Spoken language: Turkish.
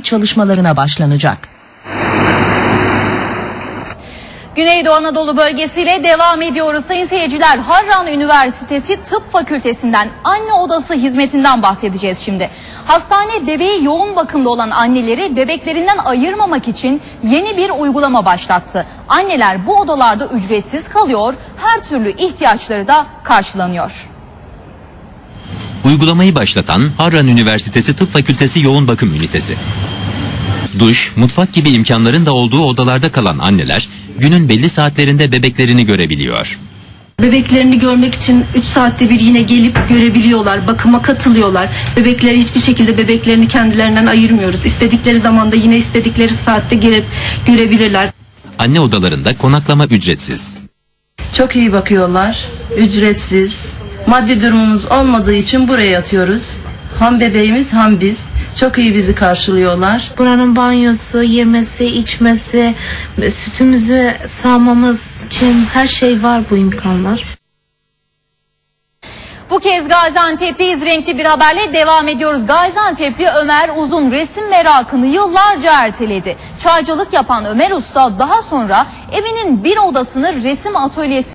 çalışmalarına başlanacak. Güneydoğu Anadolu bölgesiyle devam ediyoruz. Sayın seyirciler Harran Üniversitesi Tıp Fakültesinden anne odası hizmetinden bahsedeceğiz şimdi. Hastane bebeği yoğun bakımda olan anneleri bebeklerinden ayırmamak için yeni bir uygulama başlattı. Anneler bu odalarda ücretsiz kalıyor, her türlü ihtiyaçları da karşılanıyor. Uygulamayı başlatan Harran Üniversitesi Tıp Fakültesi Yoğun Bakım Ünitesi. Duş, mutfak gibi imkanların da olduğu odalarda kalan anneler günün belli saatlerinde bebeklerini görebiliyor. Bebeklerini görmek için 3 saatte bir yine gelip görebiliyorlar, bakıma katılıyorlar. Bebekleri hiçbir şekilde bebeklerini kendilerinden ayırmıyoruz. İstedikleri zamanda yine istedikleri saatte gelip görebilirler. Anne odalarında konaklama ücretsiz. Çok iyi bakıyorlar. Ücretsiz. Maddi durumumuz olmadığı için buraya yatıyoruz. Ham bebeğimiz ham biz. Çok iyi bizi karşılıyorlar. Buranın banyosu, yemesi, içmesi, sütümüzü sağmamız için her şey var bu imkanlar. Bu kez Gaziantep'teyiz renkli bir haberle devam ediyoruz. Gaziantep'li Ömer Uzun resim merakını yıllarca erteledi. Çaycılık yapan Ömer Usta daha sonra evinin bir odasını resim atölyesi